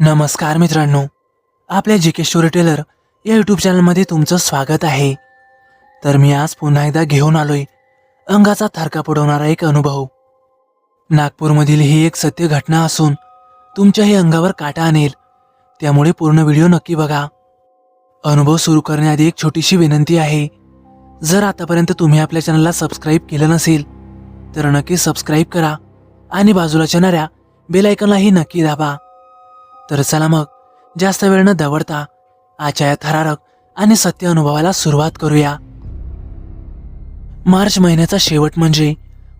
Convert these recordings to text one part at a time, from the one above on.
नमस्कार मित्रांनो आपल्या जी के स्टोरी टेलर या यूट्यूब चॅनलमध्ये तुमचं स्वागत आहे. तर मी आज पुन्हा एकदा घेऊन आलोय अंगाचा थरका पडवणारा एक अनुभव. नागपूरमधील ही एक सत्य घटना असून तुमच्याही अंगावर काटा आणेल त्यामुळे पूर्ण व्हिडिओ नक्की बघा. अनुभव सुरू करण्याआधी एक छोटीशी विनंती आहे जर आतापर्यंत तुम्ही आपल्या चॅनलला सबस्क्राईब केलं नसेल तर नक्की सबस्क्राईब करा आणि बाजूला येणाऱ्या बेलायकनलाही नक्की दाबा. तर चला मग जास्त वेळ न दवडता आजच्या या थरारक आणि सत्य अनुभवाला सुरुवात करूया. मार्च महिन्याचा शेवट म्हणजे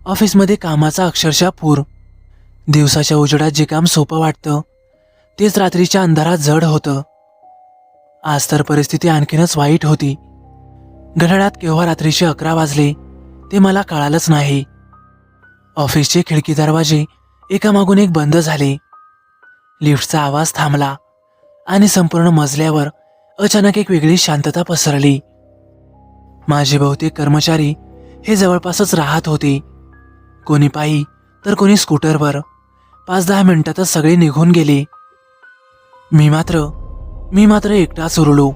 ऑफिसमध्ये कामाचा अक्षरशः पूर. दिवसाच्या उजेडात जे काम सोपं वाटतं तेच रात्रीच्या अंधारात जड होतं. आज तर परिस्थिती आणखीनच वाईट होती. घड्याळात केव्हा रात्रीचे अकरा वाजले ते मला कळालंच नाही. ऑफिसचे खिडकी दरवाजे एकामागून एक बंद झाले. लिफ्टचा आवाज थांबला आणि संपूर्ण मजल्यावर अचानक एक वेगळी शांतता पसरली. माझे बहुतेक कर्मचारी हे जवळपासच राहत होते. कोणी पायी तर कोणी स्कूटरवर. पाच दहा मिनिटातच सगळे निघून गेले. मी मात्र मी मात्र एकटाच उरलो.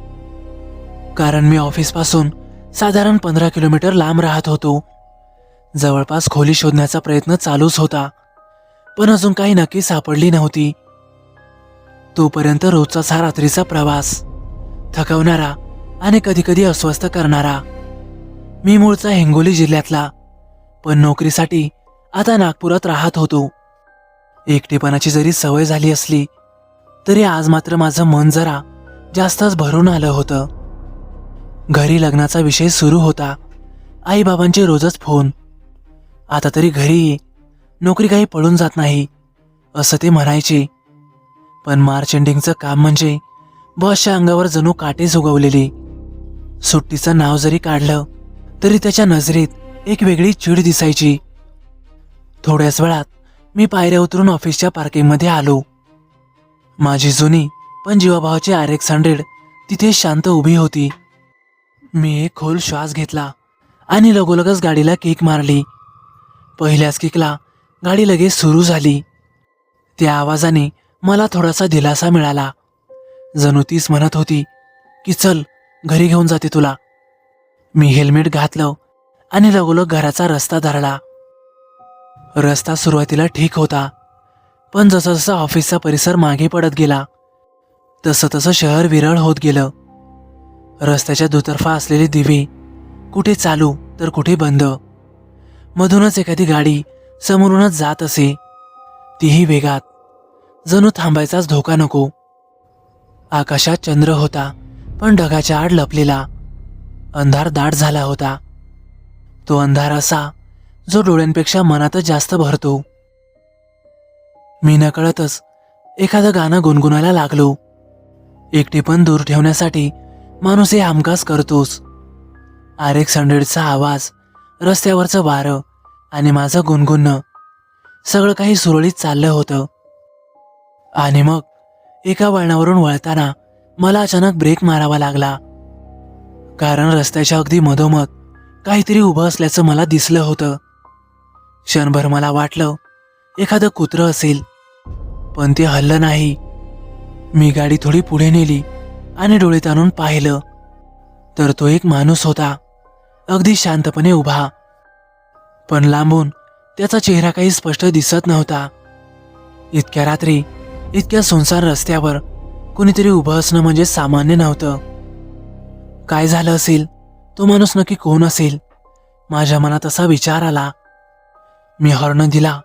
कारण मी ऑफिसपासून साधारण पंधरा किलोमीटर लांब राहत होतो. जवळपास खोली शोधण्याचा प्रयत्न चालूच होता. पण अजून काही नक्की सापडली नव्हती. तोपर्यंत रोजचाच हा रात्रीचा प्रवास. थकवणारा आणि कधीकधी अस्वस्थ करणारा. मी मूळचा हिंगोली जिल्ह्यातला पण नोकरीसाठी आता नागपुरात राहत होतो. एकटेपणाची जरी सवय झाली असली तरी आज मात्र माझं मन जरा जास्तच भरून आलं होतं. घरी लग्नाचा विषय सुरू होता. आईबाबांचे रोजच फोन. आता तरी घरी ये नोकरी काही पळून जात नाही असं ते म्हणायचे. पण मार्च एंडिंगचं काम म्हणजे बॉसच्या अंगावर जणू काटेच उगवलेले. सुट्टीचं नाव जरी काढलं तरी त्याच्या नजरेत एक वेगळी चीड दिसायची. थोड्याच वेळात मी पायऱ्या उतरून ऑफिसच्या पार्किंगमध्ये आलो. माझी जुनी पण जीवाभावाची आर एक्स हंड्रेड तिथे शांत उभी होती. मी एक खोल श्वास घेतला आणि लगोलगच गाडीला किक मारली. पहिल्याच किकला गाडी लगेच सुरू झाली. त्या आवाजाने मला थोडासा दिलासा मिळाला. जणू तीच म्हणत होती की चल घरी घेऊन जाते तुला. मी हेल्मेट घातलं आणि लगोलग घराचा रस्ता धरला. रस्ता सुरुवातीला ठीक होता पण जसं जसं ऑफिसचा परिसर मागे पडत गेला तसं तसं शहर विरळ होत गेलं. रस्त्याच्या दुतर्फा असलेले दिवे कुठे चालू तर कुठे बंद. मधूनच एखादी गाडी समोरूनच जात असे. तीही वेगात. जणू थांबायचाच धोका नको. आकाशात चंद्र होता पण ढगाच्या आड लपलेला. अंधार दाट झाला होता. तो अंधार असा जो डोळ्यांपेक्षा मनातच जास्त भरतो. मी नकळतच एखादं गाणं गुणगुणायला लागलो. एकटेपण दूर ठेवण्यासाठी माणूस हे हमखास करतोच. आर एक्स हंड्रेडचा आवाज रस्त्यावरचं वारं आणि माझं गुणगुणणं सगळं काही सुरळीत चाललं होतं. आणि मग एका वळणावरून वळताना मला अचानक ब्रेक मारावा लागला. कारण रस्त्याच्या अगदी मधोमध काहीतरी उभं असल्याचं मला दिसलं होतं. क्षणभर मला वाटलं एखादं कुत्रं असेल पण ते हल्लं नाही. मी गाडी थोडी पुढे नेली आणि डोळे ताणून पाहिलं तर तो एक माणूस होता. अगदी शांतपणे उभा. पण लांबून त्याचा चेहरा काही स्पष्ट दिसत नव्हता. इतक्या रात्री इतक्या संसार रस्त्यावर कुणीतरी उभं असणं म्हणजे सामान्य नव्हतं. काय झालं असेल? तो माणूस नक्की कोण असेल? माझ्या मनात असा विचार आला. मी हॉर्न दिला.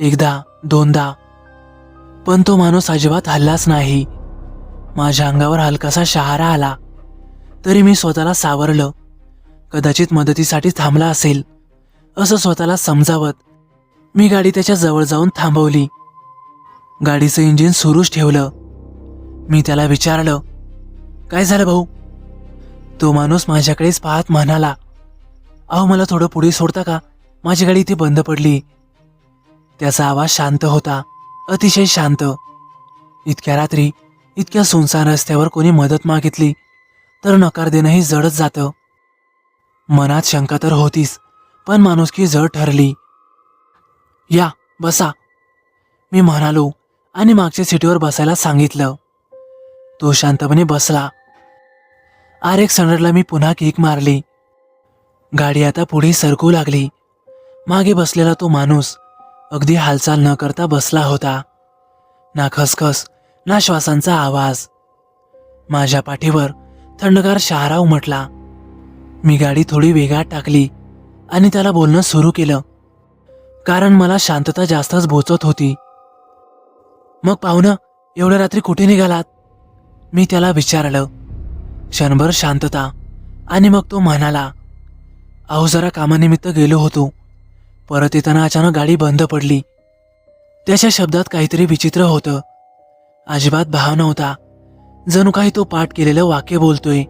एकदा दोनदा. पण तो माणूस अजिबात हल्लाच नाही. माझ्या अंगावर हलकासा शहारा आला. तरी मी स्वतःला सावरलं. कदाचित मदतीसाठी थांबला असेल. असं स्वतःला समजावत मी गाडी त्याच्याजवळ जाऊन थांबवली. गाडीचं इंजिन सुरूच ठेवलं. मी त्याला विचारलं काय झालं भाऊ? तो माणूस माझ्याकडेच पाहत म्हणाला अहो मला थोडं पुढे सोडता का? माझी गाडी इथे बंद पडली. त्याचा आवाज शांत होता अतिशय शांत. इतक्या रात्री इतक्या सुनसान रस्त्यावर कोणी मदत मागितली तर नकार देणंही जडच जातं. मनात शंका तर होतीच पण माणुसकी जड ठरली. या बसा. मी म्हणालो आणि मागच्या सीटीवर बसायला सांगितलं. तो शांतपणे बसला. आर एक सनरला मी पुन्हा किक मारली. गाडी आता पुढे सरकू लागली. मागे बसलेला तो माणूस अगदी हालचाल न करता बसला होता. ना खसखस ना श्वासांचा आवाज. माझ्या पाठीवर थंडगार शहारा उमटला. मी गाडी थोडी वेगात टाकली आणि त्याला बोलणं सुरू केलं. कारण मला शांतता जास्तच बोचत होती. मग पाहुणं एवढ्या रात्री कुठे निघालात? मी त्याला विचारलं. क्षणभर शांतता आणि मग तो म्हणाला अहो जरा कामानिमित्त गेलो होतो. परत येताना अचानक गाडी बंद पडली. त्याच्या शब्दात काहीतरी विचित्र होतं. अजिबात भाव नव्हता. जणू काही तो पाठ केलेलं वाक्य बोलतोय.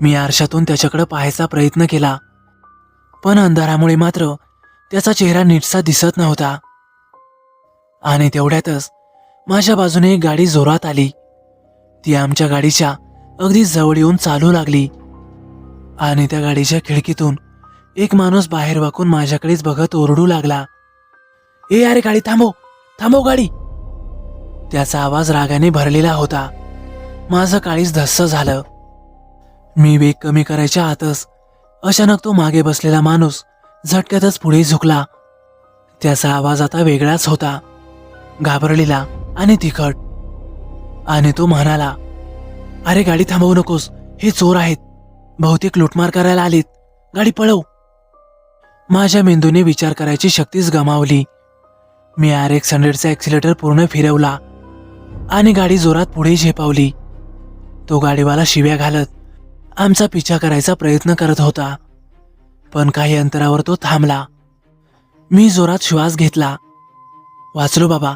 मी आरशातून त्याच्याकडे पाहायचा प्रयत्न केला. पण अंधारामुळे मात्र त्याचा चेहरा नीटसा दिसत नव्हता. आणि तेवढ्यातच माझ्या बाजूने एक गाडी जोरात आली. ती आमच्या गाडीच्या अगदी जवळ येऊन चालू लागली. आणि त्या गाडीच्या खिडकीतून एक माणूस बाहेर वाकून माझ्याकडेच बघत ओरडू लागला. ए अरे गाडी थांबव थांबव गाडी. त्याचा आवाज रागाने भरलेला होता. माझं काळीच धस्स झालं. मी वेग कमी करायच्या आतच अचानक तो मागे बसलेला माणूस झटक्यातच पुढे झुकला. त्याचा आवाज आता वेगळाच होता. घाबरलेला आणि तिखट. आणि तो म्हणाला अरे गाडी थांबवू नकोस हे चोर आहेत. बहुतेक लुटमार करायला आलीत. गाडी पळव. माझ्या मेंदूने विचार करायची शक्तीच गमावली. मी आर एक्स हंड्रेडचा ॲक्सिलेटर पूर्ण फिरवला आणि गाडी जोरात पुढे झेपावली. तो गाडीवाला शिव्या घालत आमचा पिछा करायचा प्रयत्न करत होता पण काही अंतरावर तो थांबला. मी जोरात श्वास घेतला. वाचलो बाबा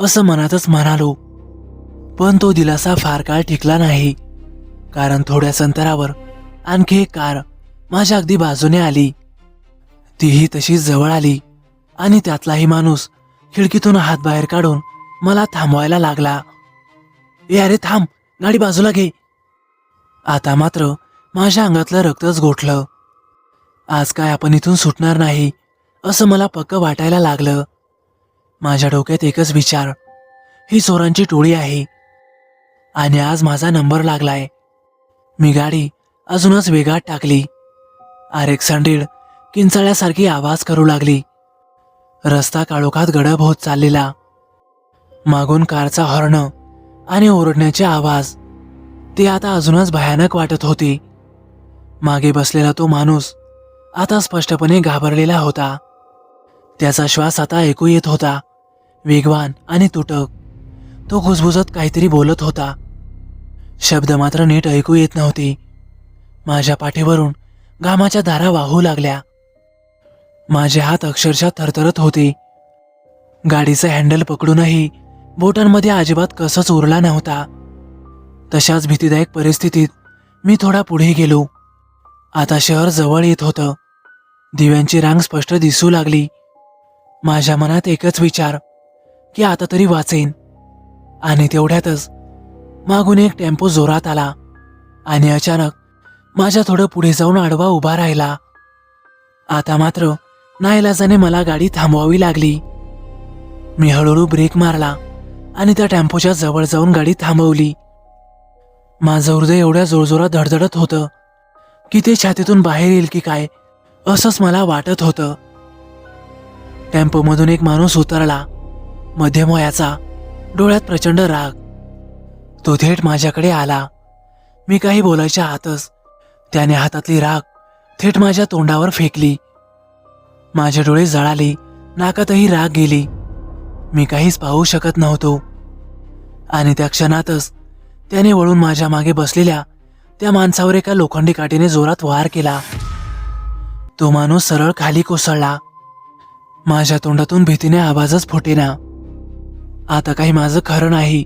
असं मनातच म्हणालो. पण तो दिलासा फार काळ टिकला नाही. कारण थोड्याच अंतरावर आणखी एक कार माझ्या अगदी बाजूने आली. तीही तशीच जवळ आली आणि त्यातलाही माणूस खिडकीतून हात बाहेर काढून मला थांबवायला लागला. ए अरे थांब. गाडी बाजूला घे. आता मात्र माझ्या अंगातलं रक्तच गोठलं. आज काय आपण इथून सुटणार नाही? असं मला पक्क वाटायला लागलं. माझ्या डोक्यात एकच विचार. ही चोरांची टोळी आहे. आणि आज माझा नंबर लागलाय. मी गाडी अजूनच वेगात टाकली. आर एक्स हंड्रेड किंचाळ्यासारखी आवाज करू लागली. रस्ता काळोखात गडब होत चाललेला. मागून कारचा हॉर्न आणि ओरडण्याचे आवाज. ते आता अजूनच भयानक वाटत होते. मागे बसलेला तो माणूस आता स्पष्टपणे घाबरलेला होता. त्याचा श्वास आता ऐकू येत होता. वेगवान आणि तुटक. तो घुसघुसत काहीतरी बोलत होता. शब्द मात्र नीट ऐकू येत नव्हते. माझ्या पाठीवरून घामाच्या धारा वाहू लागल्या. माझे हात अक्षरशः थरथरत होते. गाडीचं हँडल पकडूनही बोटांमध्ये अजिबात कसंच उरला नव्हता. तशाच भीतीदायक परिस्थितीत मी थोडा पुढे गेलो. आता शहर जवळ येत होतं. दिव्यांची रांग स्पष्ट दिसू लागली. माझ्या मनात एकच विचार की आता तरी वाचेन. आणि तेवढ्यातच मागून एक टेम्पो जोरात आला आणि अचानक माझ्या थोडं पुढे जाऊन आडवा उभा राहिला. आता मात्र नाईलाजाने मला गाडी थांबवावी लागली. मी हळूहळू ब्रेक मारला आणि त्या टेम्पोच्या जवळ जाऊन गाडी थांबवली. माझं हृदय एवढ्या जोरजोरात धडधडत होतं की ते छातीतून बाहेर येईल की काय असंच मला वाटत होतं. टेम्पोमधून एक माणूस उतरला. मध्यम वयाचा डोळ्यात प्रचंड राग. तो थेट माझ्याकडे आला. मी काही बोलायच्या आतच त्याने हातातली राग थेट माझ्या तोंडावर फेकली. माझे डोळे जळाले नाकातही राग गेली. मी काहीच पाहू शकत नव्हतो. आणि त्या क्षणातच त्याने वळून माझ्या मागे बसलेल्या त्या माणसावर एका लोखंडी काठीने जोरात वार केला. तो माणूस सरळ खाली कोसळला. माझ्या तोंडातून भीतीने आवाजच फुटेना. आता काही माझं खरं नाही.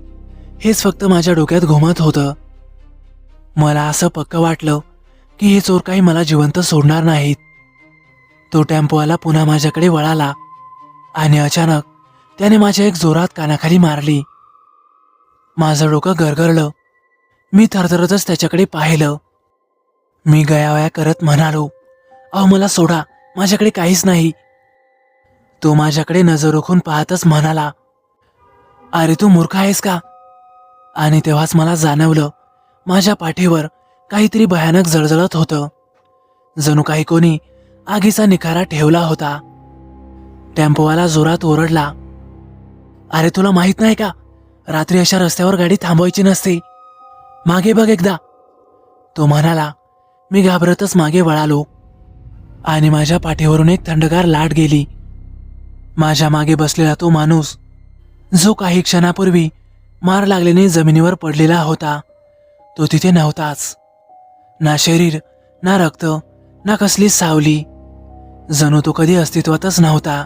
हेच फक्त माझ्या डोक्यात घुमत होतं. मला असं पक्क वाटलं की हे चोर काही मला जिवंत सोडणार नाहीत. तो टेम्पोवाला पुन्हा माझ्याकडे वळाला आणि अचानक त्याने माझ्या एक जोरात कानाखाली मारली. माझं डोकं गरगरलं. मी थरथरतच त्याच्याकडे पाहिलं. मी गयावया करत म्हणालो अहो मला सोडा माझ्याकडे काहीच नाही. तो माझ्याकडे नजर रोखून पाहतच म्हणाला अरे तू मूर्ख आहेस का? आणि तेव्हाच मला जाणवलं माझ्या पाठीवर काहीतरी भयानक जळजळत होतं. जणू काही कोणी आगीचा निखारा ठेवला होता. टेम्पोवाला जोरात ओरडला अरे तुला माहीत नाही का? रात्री अशा रस्त्यावर गाडी थांबवायची नसते. मागे बघ एकदा. तो म्हणाला मी घाबरतच मागे वळालो. आणि माझ्या पाठीवरून एक थंडगार लाट गेली. माझ्या मागे बसलेला तो माणूस जो काही क्षणापूर्वी मार लागल्याने जमिनीवर पडलेला होता तो तिथे नव्हताच. ना शरीर ना रक्त ना कसली सावली. जणू तो कधी अस्तित्वातच नव्हता.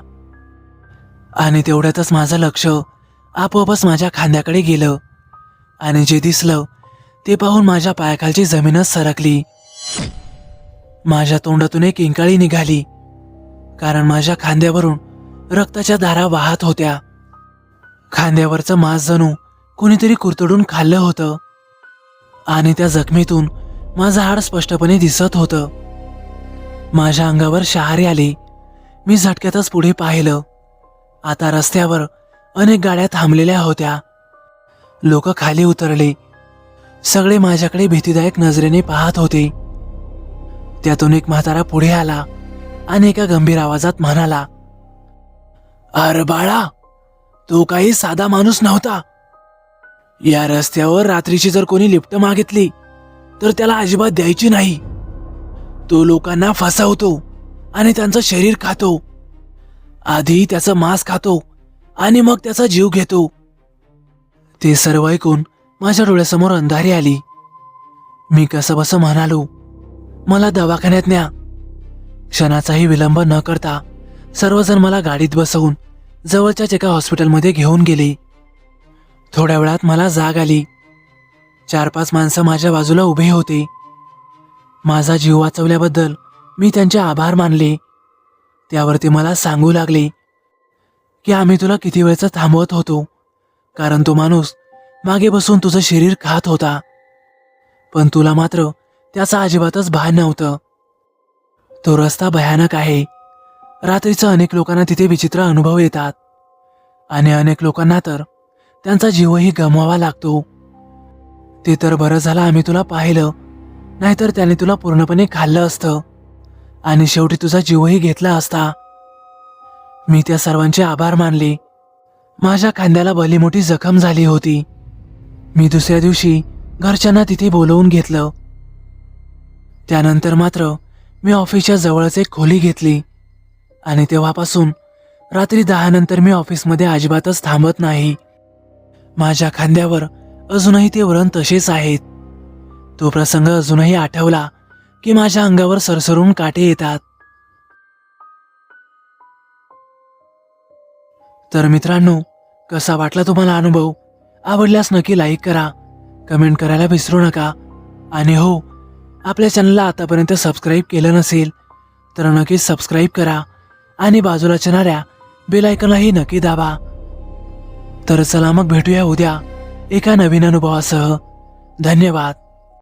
आणि तेवढ्यातच माझं लक्ष आपोआपच माझ्या खांद्याकडे गेलं. आणि जे दिसलं ते पाहून माझ्या पायाखालची जमीनच सरकली. माझ्या तोंडातून एक इंकाळी निघाली. कारण माझ्या खांद्यावरून रक्ताच्या धारा वाहत होत्या. खांद्यावरचं मांस जणू कुणीतरी कुरतडून खाल्लं होतं. आणि त्या जखमीतून माझं हाड स्पष्टपणे दिसत होतं. माझ्या अंगावर शहारे आले. मी झटक्यातच पुढे पाहिलं. आता रस्त्यावर अनेक गाड्या थांबलेल्या होत्या. लोक खाली उतरले. सगळे माझ्याकडे भीतीदायक नजरेने पाहत होते. त्यातून एक म्हातारा पुढे आला आणि एका गंभीर आवाजात म्हणाला अरे बाळा तो काही साधा माणूस नव्हता. या रस्त्यावर रात्रीची जर कोणी लिफ्ट मागितली तर त्याला अजिबात द्यायची नाही. तो लोकांना फसवतो आणि त्यांचं शरीर खातो. आधी त्याचं मांस खातो आणि मग त्याचा जीव घेतो. ते सर्व ऐकून माझ्या डोळ्यासमोर अंधारी आली. मी कसं बसं म्हणालो मला दवाखान्यात न्या. क्षणाचाही विलंब न करता सर्वजण मला गाडीत बसवून जवळच्याच एका हॉस्पिटलमध्ये घेऊन गेले. थोड्या वेळात मला जाग आली. चार पाच माणसं माझ्या बाजूला उभे होते. माझा जीव वाचवल्याबद्दल मी त्यांचे आभार मानले. त्यावर ते मला सांगू लागले की आम्ही तुला किती वेळचं थांबवत होतो कारण तो माणूस मागे बसून तुझं शरीर खात होता. पण तुला मात्र त्याचा अजिबातच भान नव्हतं. तो रस्ता भयानक आहे. रात्रीचं अनेक लोकांना तिथे विचित्र अनुभव येतात. आणि अनेक लोकांना तर त्यांचा जीवही गमवावा लागतो. ते तर बरं झालं आम्ही तुला पाहिलं नाहीतर त्याने तुला पूर्णपणे खाल्लं असतं. आणि शेवटी तुझा जीवही घेतला असता. मी त्या सर्वांचे आभार मानले. माझ्या खांद्याला भली मोठी जखम झाली होती. मी दुसऱ्या दिवशी घरच्यांना तिथे बोलवून घेतलं. त्यानंतर मात्र मी ऑफिसच्या जवळच एक खोली घेतली. आणि तेव्हापासून रात्री दहा नंतर मी ऑफिसमध्ये अजिबातच थांबत नाही. माझ्या खांद्यावर अजूनही ते व्रण तसेच आहेत. तो प्रसंग अजूनही आठवला की माझ्या अंगावर सरसरून काटे येतात. तर मित्रांनो कसा वाटला तुम्हाला अनुभव? आवडल्यास नक्की लाईक करा कमेंट करायला विसरू नका. आणि हो आपल्या चॅनलला आतापर्यंत सबस्क्राईब केलं नसेल तर नक्की सबस्क्राईब करा. आणि बाजूला येणाऱ्या बेलायकनलाही नक्की दाबा. तर चला मग भेटूया उद्या एका नवीन अनुभवासह. धन्यवाद.